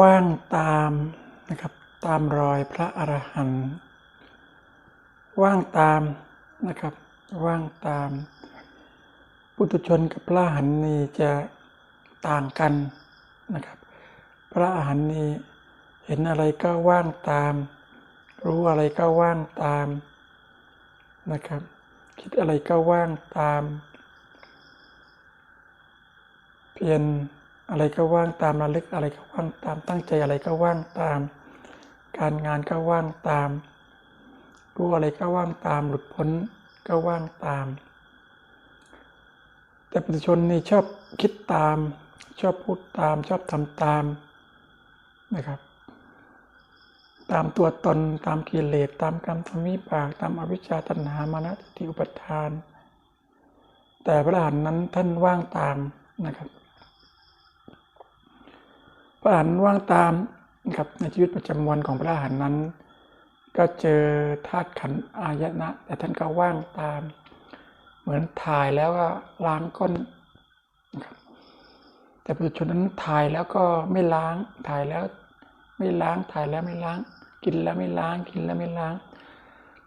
ว่างตามนะครับตามรอยพระอรหันต์ว่างตามนะครับ ว่างตาม ปุถุชนกับพระอรหันต์นี่จะต่างกันนะครับ พระอรหันต์นี่เห็นอะไรก็ว่างตาม รู้อะไรก็ว่างตามนะครับ คิดอะไรก็ว่างตาม เพียร อะไรก็ว่างตามระลึกอะไรก็ว่างตามตั้งใจอะไรก็ว่างตาม การงานก็ว่างตามรู้อะไรก็ว่างตามหลุดพ้นก็ว่างตาม แต่ปุถุชนนี่ชอบคิดตาม ชอบพูดตาม ชอบทำตามนะครับ ตามตัวตนตามกิเลสตามกรรมธรรมิบากตามอวิชชาตัณหามานะทิฏฐิอุปทาน แต่พระอรหันต์นั้นท่านว่างตามนะครับ พระหันว่างตามนะครับในชีวิตประจำวันของพระหันนั้น ก็เจอธาตุขันอายนะ แต่ท่านก็ว่างตาม เหมือนถ่ายแล้วก็ล้างก้นนะครับแต่ปุถุชนนั้นถ่ายแล้วก็ไม่ล้างถ่ายแล้วไม่ล้างถ่ายแล้วไม่ล้าง กินแล้วไม่ล้างกินแล้วไม่ล้าง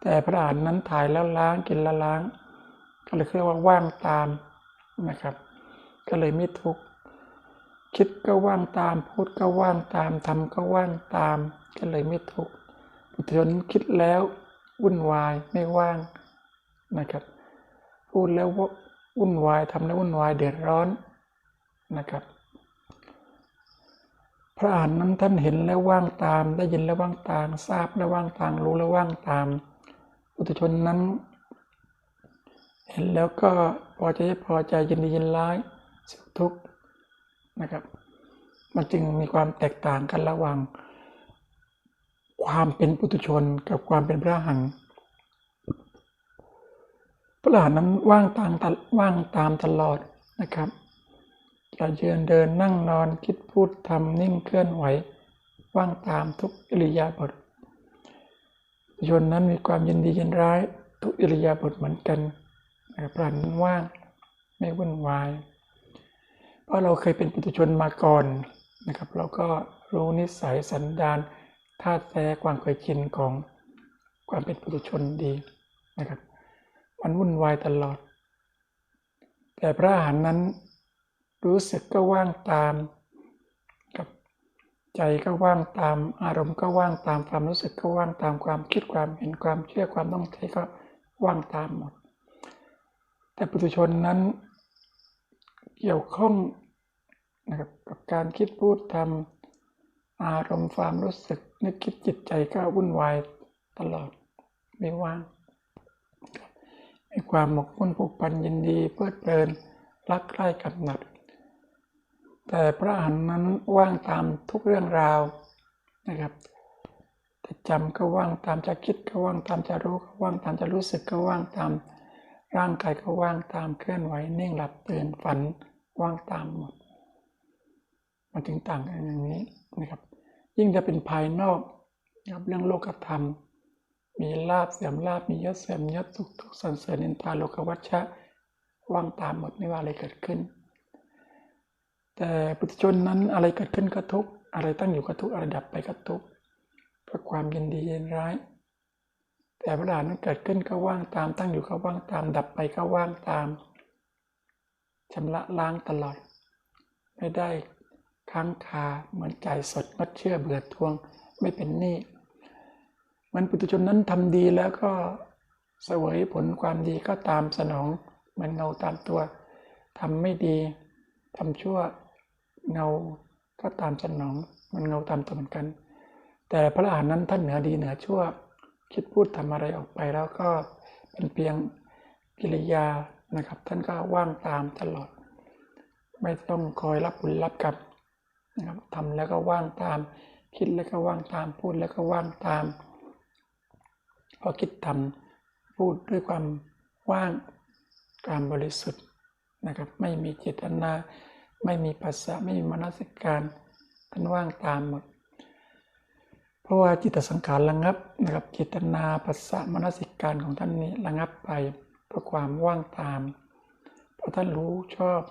แต่พระอรหันนั้นถ่ายแล้วล้างกินแล้วล้าง ก็เลยเรียกว่าว่างตามนะครับ ก็เลยไม่ทุกข์ คิดก็ว่างตาม พูดก็ว่างตามทำก็ว่างตาม ก็เลยไม่ทุกข์ปุถุชนคิดแล้ววุ่นวายไม่ว่างนะครับ พูดแล้ววุ่นวายทำแล้ววุ่นวายเดือดร้อนนะครับ พระอรหันต์นั้นท่านเห็นแล้วว่างตาม ได้ยินแล้วว่างตามทราบแล้วว่างตามรู้แล้วว่างตามปุถุชนนั้น เห็นแล้วก็พอใจพอใจยินดียินร้ายสุขทุกข์ นะครับ มันจึงมีความแตกต่างกันระหว่าง ความเป็นปุถุชนกับความเป็นพระหันพระหันนั้นว่างตามว่างตามตลอดนะครับจะยืนเดินนั่งนอนคิดพูดทำนิ่งเคลื่อนไหว ว่างตามทุกอิริยาบถปุถุชนนั้นมีความยินดียินร้าย ทุกอิริยาบถเหมือนกันพระหันว่างไม่วุ่นวาย เพราะเราเคยเป็นปุถุชนมาก่อนนะครับ เราก็รู้นิสัยสันดานธาแท้ความเคยชินของความเป็นปุถุชนดีนะครับ มันวุ่นวายตลอด แต่พระอรหันต์นั้นรู้สึกก็ว่างตามกับใจก็ว่างตามอารมณ์ก็ว่างตามความรู้สึกก็ว่างตามความคิดความเห็นความเชื่อความต้องใจก็ว่างตามหมด แต่ปุถุชนนั้น เกี่ยวข้องนะครับกับการคิดพูดทำอารมณ์ความรู้สึก นึกคิดจิตใจก็วุ่นวายตลอดไม่ว่างมีความหมกมุ่นผูกพันยินดีเพลิดเพลินรักใคร่กำหนัด แต่พระอรหันนั้นว่างตามทุกเรื่องราวนะครับจะจำก็ว่างตามจะคิดก็ว่างตามจะรู้ก็ว่างตามจะรู้สึกก็ว่างตามร่างกายก็ว่างตามเคลื่อนไหวนิ่งหลับตื่นฝัน ว่างตามหมด มันถึงต่างกันอย่างนี้นะครับ ยิ่งจะเป็นภายนอกนะครับเรื่องโลกธรรม มีลาบเสื่อมลาบมียศเสื่อมยศทุกทุกสันเสริญนินทาโลกวัชชะว่างตามหมดไม่ว่าอะไรเกิดขึ้น แต่ปุถุชนนั้นอะไรเกิดขึ้นก็ทุกอะไรตั้งอยู่ก็ทุกอะไรดับไปก็ทุกเพราะความยินดียินร้าย แต่พระอรหันต์นั้นเกิดขึ้นก็ว่างตาม ตั้งอยู่ก็ว่างตาม ดับไปก็ว่างตาม ชำระล้างตลอด ไม่ได้ค้างคาเหมือนใจสดมัดเชื่อเบื่อทวงไม่เป็นหนี้มันปุถุชนนั้นทำดีแล้วก็เสวยผลความดีก็ตามสนองมันเงาตามตัวทำไม่ดีทำชั่วเงาก็ตามสนองมันเงาตามตัวเหมือนกัน แต่พระอรหันต์นั้นท่านเหนือดีเหนือชั่ว คิดพูดทำอะไรออกไปแล้วก็เป็นเพียงกิริยา นะครับ ท่านก็ว่างตามตลอด ไม่ต้องคอยรับผลรับกรรมนะครับทำแล้วก็ว่างตาม คิดแล้วก็ว่างตามพูดแล้วก็ว่างตาม พอคิดทำพูดด้วยความว่างการบริสุทธิ์นะครับ ไม่มีเจตนา ไม่มีภาษาไม่มีมนสิการท่านว่างตามหมดเพราะว่าจิตสังขารระงับนะครับเจตนาภาษามนสิการของท่านนี้ระงับไป เพราะความว่างตาม เพราะท่านรู้ชอบ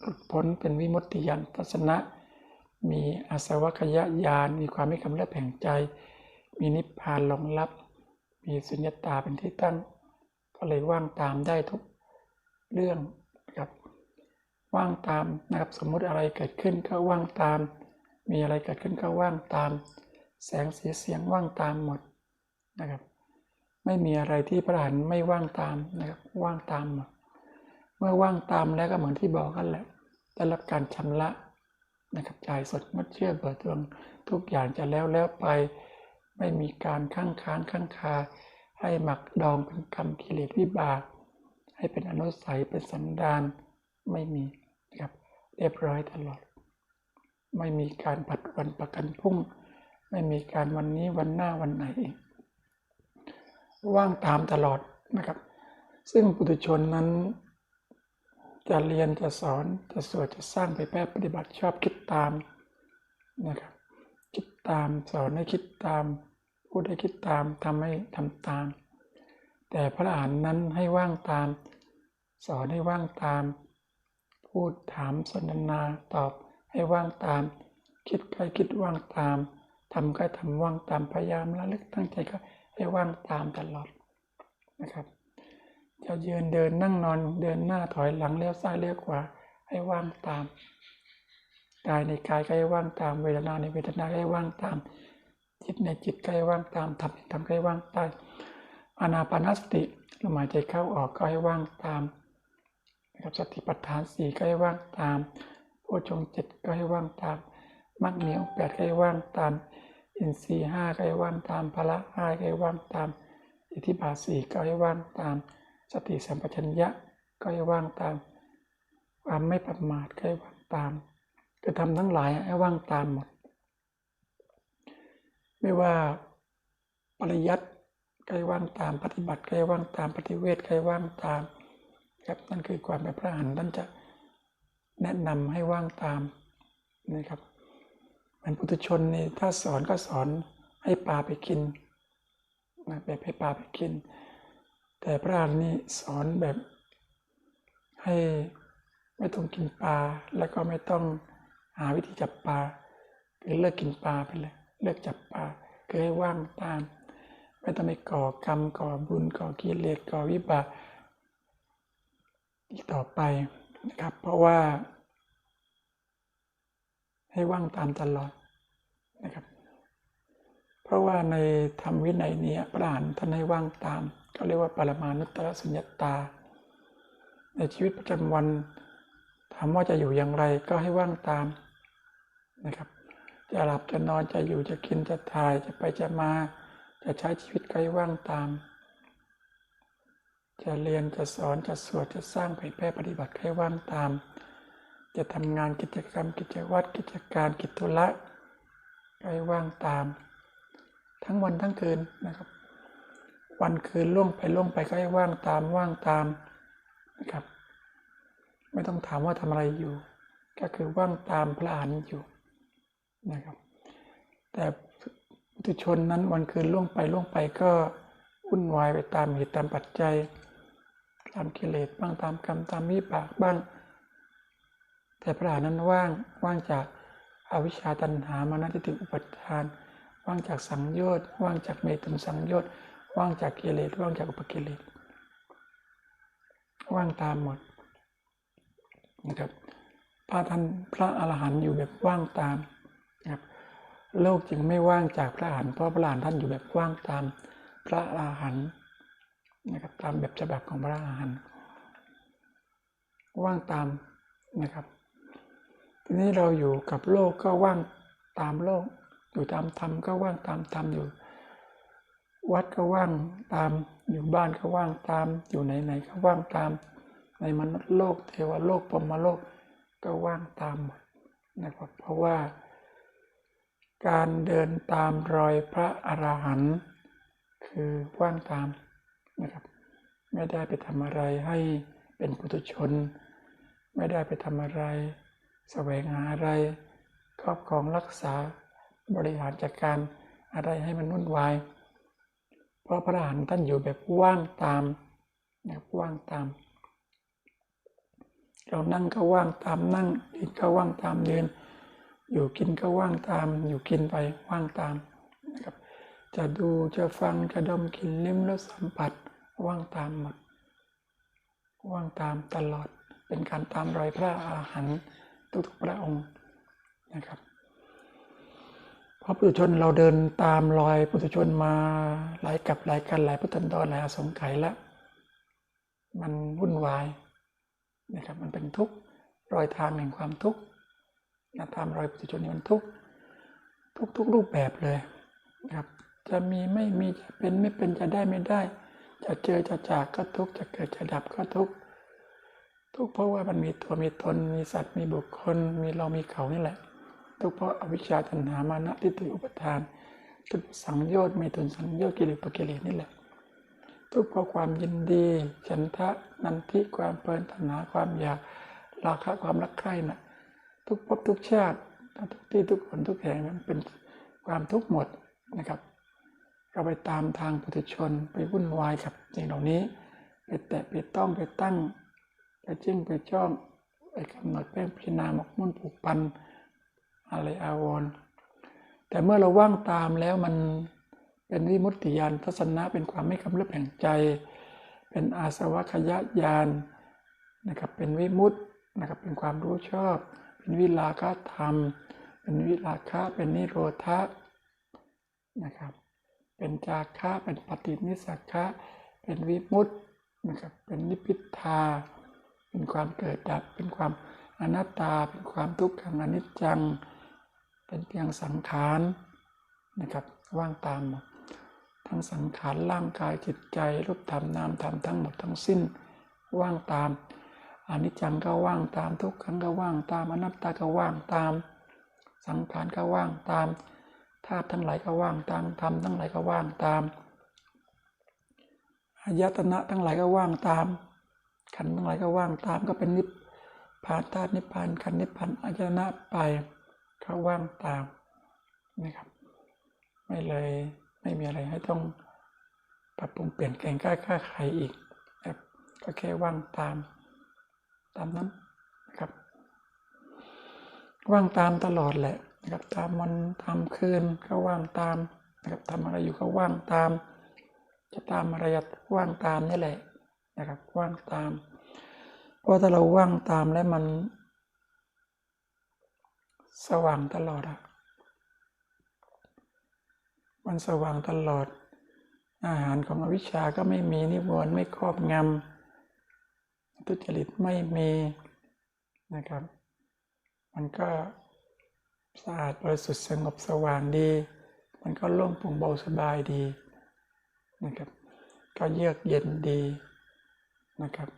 หลุดพ้นเป็นวิมุตติยานทัศนะ มีอาสวัคยญาณมีความไม่กำเริบแห่งใจ มีนิพพานรองรับ มีสุญญตาเป็นที่ตั้ง ก็เลยว่างตามได้ทุกเรื่องครับว่างตามนะครับสมมุติอะไรเกิดขึ้นก็ว่างตาม มีอะไรเกิดขึ้นก็ว่างตาม แสงสีเสียงว่างตามหมดนะครับ ไม่มีอะไรที่พระหันไม่ว่างตามนะครับว่างตาม เมื่อว่างตามแล้วก็เหมือนที่บอกกันแหละได้รับการชำระนะครับจ่ายสดมดเชื่อเบิดดวงทุกอย่างจะแล้วแล้วไป ไม่มีการข้างค้างข้างคา ให้หมักดองเป็นกรรมกิเลสวิบาก ให้เป็นอนุสัยเป็นสันดานไม่มีนะครับเรียบร้อยตลอด ไม่มีการผัดวันประกันพรุ่ง ไม่มีการวันนี้วันหน้าวันไหนเอง ว่างตามตลอดนะครับ ซึ่งปุถุชนนั้น จะเรียนจะสอนจะสวดจะสร้างไปแพร่ปฏิบัติชอบคิดตามนะครับคิดตามสอนให้คิดตาม พูดให้คิดตามทำให้ทำตาม แต่พระอรหันต์นั้นให้ว่างตาม สอนให้ว่างตาม พูดถามสนทนาตอบให้ว่างตาม คิดก็คิดว่างตามทำก็ทำว่างตามพยายามละลึกตั้งใจก็ ให้ว่างตามตลอดนะครับจะยืนเดินนั่งนอนเดินหน้าถอยหลังเลี้ยวซ้ายเลี้ยวขวาให้ว่างตามกายในกายก็ให้ว่างตามเวทนาในเวทนาก็ให้ว่างตาม จิตในจิตก็ให้ว่างตามทำในทำก็ให้ว่างตามอานาปานสติลมหายใจเข้าออกก็ให้ว่างตามนะครับสติปัฏฐานสี่ก็ให้ว่างตามโพชงเจ็ดก็ให้ว่างตามมรรคเหนียวแปดก็ให้ว่างตาม อินทรีย์ห้าก็ให้ว่างตามพละห้าก็ให้ว่างตาม อิทธิบาทสี่ก็ให้ว่างตาม สติสัมปชัญญะก็ให้ว่างตาม ความไม่ประมาทก็ให้ว่างตามคือทำทั้งหลายให้ว่างตามหมด ไม่ว่าปริยัติก็ให้ว่างตามปฏิบัติก็ให้ว่างตามปฏิเวทก็ให้ว่างตามครับนั่นคือความเป็นพระอรหันต์ท่านจะแนะนำให้ว่างตามนะครับ เหมือนปุถุชนนี่ถ้าสอนก็สอนให้ปลาไปกินนะแบบให้ปลาไปกิน แต่พระอรหันต์นี่สอนแบบให้ไม่ต้องกินปลาแล้วก็ไม่ต้องหาวิธีจับปลาคือเลิกกินปลาไปเลยเลิกจับปลาคือให้ว่างตาม ไม่ต้องไปก่อกรรมก่อบุญก่อกิเลสก่อวิบากอีกต่อไปนะครับ เพราะว่า ให้ว่างตามตลอดนะครับ เพราะว่าในธรรมวินัยนี้พระอรหันต์ท่านให้ว่างตามเขาเรียกว่าปรมานุตตรสุญญตา ในชีวิตประจำวันถามว่าจะอยู่อย่างไรก็ให้ว่างตามนะครับ จะหลับจะนอนจะอยู่จะกินจะถ่ายจะไปจะมา จะใช้ชีวิตก็ให้ว่างตาม จะเรียนจะสอนจะสวดจะสร้างเผยแพร่ปฏิบัติให้ว่างตาม จะทำงานกิจกรรม กิจวัตรกิจการกิจธุระก็ให้ว่างตาม ทั้งวันทั้งคืนนะครับ วันคืนล่วงไปล่วงไปก็ให้ว่างตามว่างตามนะครับ ไม่ต้องถามว่าทำอะไรอยู่ ก็คือว่างตามพระอรหันอยู่นะครับ แต่ปุถุชนนั้นวันคืนล่วงไปล่วงไปก็วุ่นวายไปตามเหตุตามปัจจัย ตามกิเลสบ้างตามกรรมตามวิบากบ้าง แต่พระอรหันต์นั้นว่างว่างจากอาวิชชาตัณหามานะทิฏฐิอุปทาน ว่างจากสังโยชน์ว่างจากเมตุนสังโยชน์ว่างจากกิเลสว่างจากอุปกิเลสว่างตามหมดนะครับพระท่านพระอรหันต์อยู่แบบว่างตามนะครับโลกจึงไม่ว่างจากพระอรหันต์เพราะพระอรหันต์ท่านอยู่แบบว่างตามพระอรหันต์นะครับตามแบบฉบับของพระอรหันต์ว่างตามนะครับ ทีนี้เราอยู่กับโลกก็ว่างตามโลก อยู่ตามธรรมก็ว่างตามธรรมอยู่ วัดก็ว่างตามอยู่บ้านก็ว่างตาม อยู่ไหนๆก็ว่างตาม ในมนุษย์โลกเทวโลกปรมโลกก็ว่างตามหมดนะครับเพราะว่า การเดินตามรอยพระอรหันต์คือว่างตามนะครับ ไม่ได้ไปทำอะไรให้เป็นปุถุชน ไม่ได้ไปทำอะไร แสวงหาอะไรครอบครองรักษาบริหารจัดการอะไรให้มันวุ่นวาย เพราะพระอรหันต์ท่านอยู่แบบว่างตามแบบว่างตาม เรานั่งก็ว่างตามนั่งยืนก็ว่างตามยืนอยู่กินก็ว่างตาม อยู่กินไปว่างตามนะครับจะดูจะฟังจะดมกลิ่นลิ้มรสสัมผัสว่างตามหมดว่างตามตลอดเป็นการตามรอยพระอาหาร ทุกๆพระองค์นะครับ เพราะปุถุชนเราเดินตามรอยปุถุชนมาหลายกับหลายกันหลายพุทธันดรหลายอสงไขยแล้วมันวุ่นวายนะครับมันเป็นทุกข์รอยทางแห่งความทุกข์นะตามรอยปุถุชนนี่มันทุกข์ทุกทุกรูปแบบเลยนะครับ จะมีไม่มีจะเป็นไม่เป็นจะได้ไม่ได้ จะเจอจะจากก็ทุกข์จะเกิดจะดับก็ทุกข์ ทุกเพราะว่ามันมีตัวมีตนมีสัตว์มีบุคคล มีเรามีเขานี่แหละ ทุกเพราะอวิชชาตัณหามานะทิฏฐิอุปทาน ทุกสังโยชน์มีตุนสังโยชน์กิเลสปกิเลสนี่แหละ ทุกเพราะความยินดีฉันทะนันทิความเพลินตัณหาความอยากราคะความรักใคร่น่ะ ทุกภพทุกชาติทุกที่ทุกคนทุกแห่งนั้นเป็นความทุกข์หมดนะครับ เราไปตามทางปุถุชนไปวุ่นวายกับสิ่งเหล่านี้ ไปแตะไปต้องไปตั้ง ไปจิ้งไปจ้องไปกำหนดไปพิจารณาหมกมุ่นผูกพันอะไรอาวรณ์แต่เมื่อเราว่างตามแล้วมันเป็นวิมุตติญาณทัศนะเป็นความไม่กำเริบแห่งใจ เป็นอาสวะขยะญาณนะครับเป็นวิมุตตินะครับเป็นความรู้ชอบ เป็นวิลาคะธรรม เป็นวิลาคะเป็นนิโรธะนะครับเป็นจาคะเป็นปฏินิสักะเป็นวิมุตตินะครับเป็นนิพพิทา เป็นความเกิดดับ เป็นความอนัตตา เป็นความทุกขังอนิจจัง เป็นเพียงสังขารนะครับ ว่างตามหมด ทั้งสังขารร่างกายจิตใจรูปธรรมนามธรรมทั้งหมดทั้งสิ้น ว่างตามอนิจจังก็ว่างตามทุกขังก็ว่างตามอนัตตาก็ว่างตาม สังขารก็ว่างตามธาตุทั้งหลายก็ว่างตามธรรมทั้งหลายก็ว่างตามอายตนะทั้งหลายก็ว่างตาม ขันทั้งหลายก็ว่างตามก็เป็นนิพพานธาตุนิพพานขันนิพพานอายตนะไปก็ว่างตามนะครับ ไม่เลยไม่มีอะไรให้ต้องปรับปรุงเปลี่ยนแปลงก้าค่าใครอีกครับก็แค่ว่างตามตามนั้นนะครับ ว่างตามตลอดแหละนะครับตามวันตามคืนก็ว่างตามนะครับทำอะไรอยู่ก็ว่างตาม จะตามอะไรว่างตามนี่แหละ นะครับว่างตาม เพราะถ้าเราว่างตามแล้วมัน สว่างตลอดอะมันสว่างตลอด อาหารของอวิชชาก็ไม่มีนิวรณ์ไม่ครอบงำทุจริตไม่มีนะครับ มันก็สะอาดบริสุทธิ์สงบสว่างดี มันก็โล่งโปร่งเบาสบายดีนะครับ ก็เยือกเย็นดี นะครับ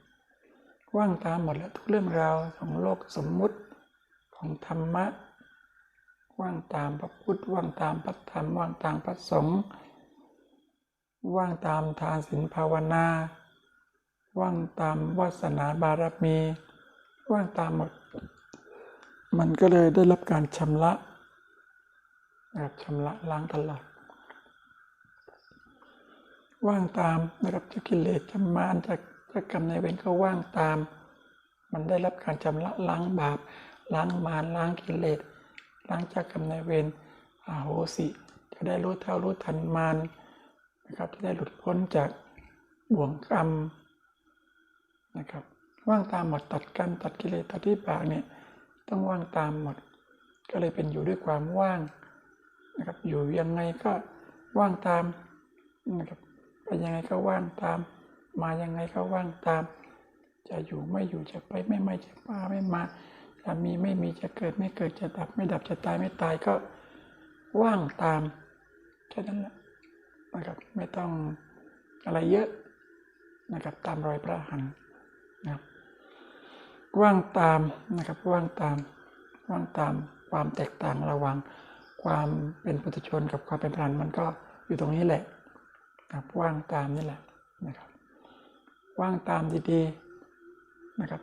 ว่างตามหมดแล้วทุกเรื่องราวของโลกสมมุติของธรรมะ ว่างตามพระพุทธว่างตามพระธรรมว่างตามพระสงฆ์ว่างตามทานศีลภาวนา ว่างตามวาสนาบารมี ว่างตามหมด มันก็เลยได้รับการชำระนะครับชำระล้างตลอด ว่างตามนะครับจะกิเลสจะมารจะ จะกรรมในายเวรก็ว่างตาม มันได้รับการชำระล้างบาป ล้างมารล้างกิเลสล้างจากกรรมในายเวรอาโหสิ จะได้รู้เท่ารู้ทันมารนะครับจะได้หลุดพ้นจากบ่วงกรรมนะครับว่างตามหมดตัดกรรมตัดกิเลสตัดที่ปากเนี่ยต้องว่างตามหมด ก็เลยเป็นอยู่ด้วยความว่างนะครับอยู่ยังไงก็ว่างตามนะครับไปยังไงก็ว่างตาม มายังไงก็ว่างตาม จะอยู่ไม่อยู่จะไปไม่ไม่จะมาไม่มา จะมีไม่มีจะเกิดไม่เกิดจะดับไม่ดับจะตายไม่ตายก็ว่างตามแค่นั้นแหละนะครับไม่ต้องอะไรเยอะนะครับตามรอยพระหันนะครับว่างตามนะครับว่างตามว่างตามความแตกต่างระหว่างความเป็นปุถุชนกับความเป็นพรานมันก็อยู่ตรงนี้แหละครับว่างตามนี่แหละนะครับ ว่างตามดีๆนะครับ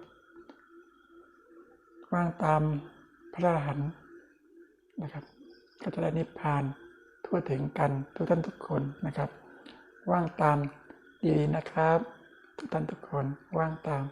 ว่างตามพระอรหันต์นะครับ ก็จะได้นิพพานทั่วถึงกันทุกท่านทุกคนนะครับ ว่างตามดีๆนะครับ ทุกท่านทุกคนว่างตาม